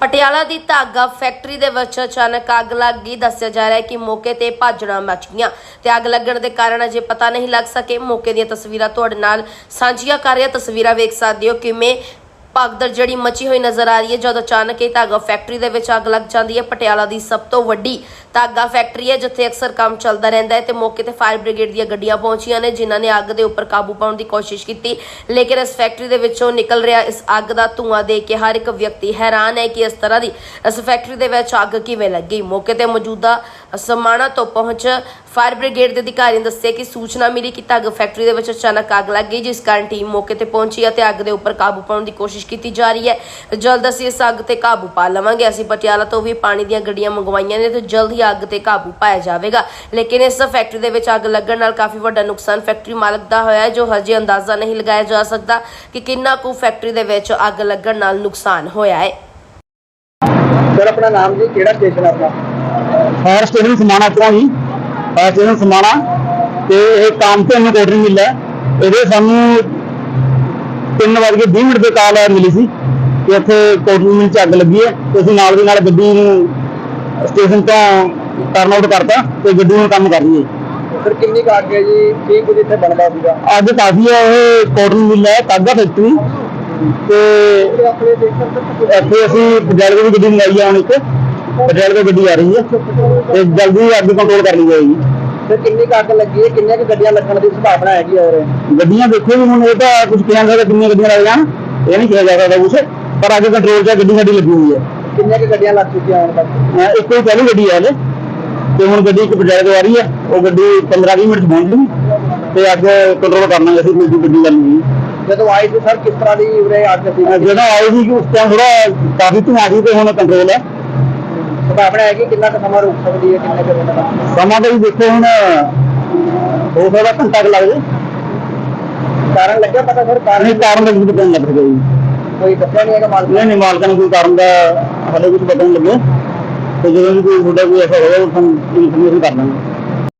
ਪਟਿਆਲਾ ਦੀ ਧਾਗਾ ਫੈਕਟਰੀ ਦੇ ਵਿੱਚ ਅਚਾਨਕ ਅੱਗ ਲੱਗ ਗਈ। ਦੱਸਿਆ ਜਾ ਰਿਹਾ ਹੈ ਕਿ ਮੌਕੇ ਤੇ ਭਾਜੜਾਂ ਮਚ ਗਈਆਂ ਤੇ ਅੱਗ ਲੱਗਣ ਦੇ ਕਾਰਨ ਅਜੇ ਪਤਾ ਨਹੀਂ ਲੱਗ ਸਕੇ। ਮੌਕੇ ਦੀਆਂ ਤਸਵੀਰਾਂ ਤੁਹਾਡੇ ਨਾਲ ਸਾਂਝੀਆਂ ਕਰ ਰਿਹਾ ਤਸਵੀਰਾਂ ਵੇਖ ਸਕਦੇ ਹੋ ਕਿਵੇਂ ਭਗਦੜ ਜਿਹੜੀ ਮਚੀ ਹੋਈ ਨਜ਼ਰ ਆ ਰਹੀ ਹੈ, ਜਦੋਂ ਅਚਾਨਕ ਇਹ ਧਾਗਾ ਫੈਕਟਰੀ ਦੇ ਵਿੱਚ ਅੱਗ ਲੱਗ ਜਾਂਦੀ ਹੈ। ਪਟਿਆਲਾ ਦੀ ਸਭ ਤੋਂ ਵੱਡੀ ਧਾਗਾ ਫੈਕਟਰੀ ਹੈ, ਜਿੱਥੇ ਅਕਸਰ ਕੰਮ ਚੱਲਦਾ ਰਹਿੰਦਾ ਹੈ ਤੇ ਮੌਕੇ ਤੇ ਫਾਇਰ ਬ੍ਰਿਗੇਡ ਦੀਆਂ ਗੱਡੀਆਂ ਪਹੁੰਚੀਆਂ ਨੇ, ਜਿਨ੍ਹਾਂ ਨੇ ਅੱਗ ਦੇ ਉੱਪਰ ਕਾਬੂ ਪਾਉਣ ਦੀ ਕੋਸ਼ਿਸ਼ ਕੀਤੀ। ਲੇਕਿਨ ਇਸ ਫੈਕਟਰੀ ਦੇ ਵਿੱਚੋਂ ਨਿਕਲ ਰਿਹਾ ਇਸ ਅੱਗ ਦਾ ਧੂੰਆਂ ਦੇਖ ਕੇ ਹਰ ਇੱਕ ਵਿਅਕਤੀ ਹੈਰਾਨ ਹੈ ਕਿ ਇਸ ਤਰ੍ਹਾਂ ਦੀ ਇਸ ਫੈਕਟਰੀ ਦੇ ਵਿੱਚ ਅੱਗ ਕਿਵੇਂ ਲੱਗੀ ਮੌਕੇ ਤੇ ਮੌਜੂਦਾ ਸਮਾਣਾ ਤੋਂ ਪਹੁੰਚ ਫਾਇਰ ਬ੍ਰਿਗੇਡ ਦੇ ਅਧਿਕਾਰੀ ਨੇ ਦੱਸਿਆ ਕਿ ਸੂਚਨਾ ਮਿਲੀ ਕਿ ਧਾਗਾ ਫੈਕਟਰੀ ਦੇ ਵਿੱਚ ਅਚਾਨਕ ਅੱਗ ਲੱਗ ਗਈ, ਜਿਸ ਕਾਰਨ ਟੀਮ ਮੌਕੇ ਤੇ ਪਹੁੰਚੀ ਅਤੇ ਅੱਗ ਦੇ ਉੱਪਰ ਕਾਬੂ ਪਾਉਣ ਦੀ ਕੋਸ਼ਿਸ਼ ਕੀਤੀ ਜਾ ਰਹੀ ਹੈ। ਜਲਦ ਅਸੀਂ ਇਸ ਅੱਗ ਤੇ ਕਾਬੂ ਪਾ ਲਵਾਂਗੇ। ਅਸੀਂ ਪਟਿਆਲਾ ਤੋਂ ਵੀ ਪਾਣੀ ਦੀਆਂ ਗੱਡੀਆਂ ਮੰਗਵਾਈਆਂ ਨੇ ਤੇ ਜਲਦ ਹੀ ਅੱਗ ਤੇ ਕਾਬੂ ਪਾਇਆ ਜਾਵੇਗਾ। ਲੇਕਿਨ ਇਸ ਫੈਕਟਰੀ ਦੇ ਵਿੱਚ ਅੱਗ ਲੱਗਣ ਨਾਲ ਕਾਫੀ ਵੱਡਾ ਨੁਕਸਾਨ ਫੈਕਟਰੀ ਮਾਲਕ ਦਾ ਹੋਇਆ ਹੈ ਜੋ ਹਜੇ ਅੰਦਾਜ਼ਾ ਨਹੀਂ ਲਗਾਇਆ ਜਾ ਸਕਦਾ ਕਿ ਕਿੰਨਾ ਕੁ ਫੈਕਟਰੀ ਦੇ ਵਿੱਚ ਅੱਗ ਲੱਗਣ ਨਾਲ ਨੁਕਸਾਨ ਹੋਇਆ ਹੈ। ਸਰ ਆਪਣਾ ਨਾਮ ਜੀ ਕਿਹੜਾ ਸਟੇਸ਼ਨ ਆਪਣਾ? ਫਾਇਰ ਸਟੇਸ਼ਨ ਸਮਾਣਾ ਤੋਂ ਹੀ। ਫਾਇਰ ਸਟੇਸ਼ਨ ਸਮਾਣਾ ਤੇ ਇਹ ਕੰਮ ਤੇ ਨੂੰ ਕੋਟਰੀ ਮਿਲਿਆ। ਇਹਦੇ ਸਾਨੂੰ 3 ਵਜੇ 20 ਮਿੰਟ ਦੇ ਕਾਲ ਮਿਲੀ ਸੀ ਕਿ ਇੱਥੇ ਕੋਟਰੀ ਮਿਲ ਚ ਅੱਗ ਲੱਗੀ ਹੈ ਤੇ ਅਸੀਂ ਨਾਲ ਦੀ ਨਾਲ ਗੱਡੀ ਨੂੰ ਸਟੇਸ਼ਨ ਤੋਂ ਟਰਨ ਆਊਟ ਕਰਤਾ ਤੇ ਗੱਡੀ ਨੂੰ ਕੰਮ ਕਰ ਰਹੀ ਹੈ ਸਰ ਕਿੰਨੀ ਕੁ ਅੱਗ ਹੈ ਜੀ? ਕੀ ਕੁਝ ਇੱਥੇ ਬਣਦਾ ਸੀਗਾ? ਅੱਜ ਕਾਫੀ ਹੈ ਇਹ ਕੋਟਰੀ ਮਿਲ ਹੈ ਕਾਗਾ ਫੈਕਟਰੀ ਤੇ ਇੱਥੇ ਅਸੀਂ ਪਟਿਆਲੇ ਦੀ ਗੱਡੀ ਮੰਗਾਈ ਆ ਹੁਣ ਇੱਕ। ਪਟਿਆਲੇ ਤੋਂ ਗੱਡੀ ਆ ਰਹੀ ਹੈ ਤੇ ਜਲਦੀ ਅੱਗ ਕੰਟਰੋਲ ਕਰ ਲਈ ਜਾਏਗੀ। ਤੇ ਕਿੰਨੀ ਕੁ ਅੱਗ ਲੱਗੀ ਹੈ? ਕਿੰਨੀਆਂ ਕੁ ਗੱਡੀਆਂ ਲੱਗਣ ਦੀ ਸੰਭਾਵਨਾ ਹੈਗੀ ਔਰ ਗੱਡੀਆਂ ਦੇਖੋ ਵੀ ਹੁਣ ਇਹ ਤਾਂ ਕੁਝ ਕਿਹਾ ਜਾਂਦਾ ਕਿੰਨੀਆਂ ਗੱਡੀਆਂ ਲੱਗ ਜਾਣ। ਇਹ ਨਹੀਂ ਕਿਹਾ ਜਾ ਸਕਦਾ ਕੁਝ ਪਰ ਅੱਗੇ ਕੰਟਰੋਲ 'ਚ ਗੱਡੀ ਸਾਡੀ ਲੱਗੀ ਹੋਈ ਹੈ। ਕਿੰਨੀਆਂ ਕੁ ਗੱਡੀਆਂ ਲੱਗ ਚੁੱਕੀਆਂ ਹੁਣ ਤੱਕ? ਅਹ ਇੱਕ ਹੀ ਪਹਿਲੀ ਗੱਡੀ ਹੈ ਹਲੇ ਤੇ ਹੁਣ ਗੱਡੀ ਇੱਕ ਪਟਿਆਲੇ ਤੋਂ ਆ ਰਹੀ ਹੈ। ਉਹ ਗੱਡੀ 15-20 ਮਿੰਟ 'ਚ ਪਹੁੰਚ ਜੂਗੀ ਤੇ ਅੱਗੇ ਕੰਟਰੋਲ ਕਰਨਾ ਅਸੀਂ ਕੋਈ ਗੱਡੀ ਗੱਲ ਨਹੀਂ। ਜਦੋਂ ਆਈ ਸੀ ਸਰ ਕਿਸ ਤਰ੍ਹਾਂ ਦੀ ਉਰੇ ਅੱਗ ਸੀ? ਅਹ ਜਦੋਂ ਆਏ ਸੀ ਕਿ ਉਸ ਟਾਈਮ ਥੋੜਾ ਕਾਫੀ ਧੂਆਂ ਸੀ ਤੇ ਹੁਣ ਕੰਟਰੋਲ ਹੈ। ਸੰਭਾਵਨਾ ਹੈ ਕਿ ਕਿੰਨਾ ਕੁ ਸਮਾਂ ਰੁਕ ਸਕਦੀ ਹੈ ਕਿੰਨੇ ਕੁ ਦਿਨ ਤੱਕ ਸਮਾਂ ਤਾਂ ਵੀ ਦੇਖੋ ਹੁਣ ਹੋ ਸਕਦਾ ਘੰਟਾ ਕੁ ਲੱਗ ਜੇ। ਕਾਰਨ ਲੱਗਿਆ ਪਤਾ ਸਰ ਕਾਰਨ ਨਹੀਂ ਕਾਰਨ ਦਾ ਕੁਝ ਪਤਾ ਨਹੀਂ ਲੱਗ ਰਿਹਾ ਜੀ। ਕੋਈ ਦੱਸਿਆ ਨਹੀਂ ਹੈਗਾ ਮਾਲਕ? ਨਹੀਂ ਨਹੀਂ ਮਾਲਕਾਂ ਨੂੰ ਕੋਈ ਕਾਰਨ ਦਾ ਹਲੇ ਕੁਝ ਪਤਾ ਨਹੀਂ ਲੱਗਿਆ। ਤੇ ਜਦੋਂ ਵੀ ਕੋਈ ਤੁਹਾਡਾ ਕੋਈ ਐਸਾ ਹੋਇਆ ਤਾਂ ਸਾਨੂੰ ਇਨਫੋਰਮੇਸ਼ਨ ਕਰ ਦਾਂਗੇ।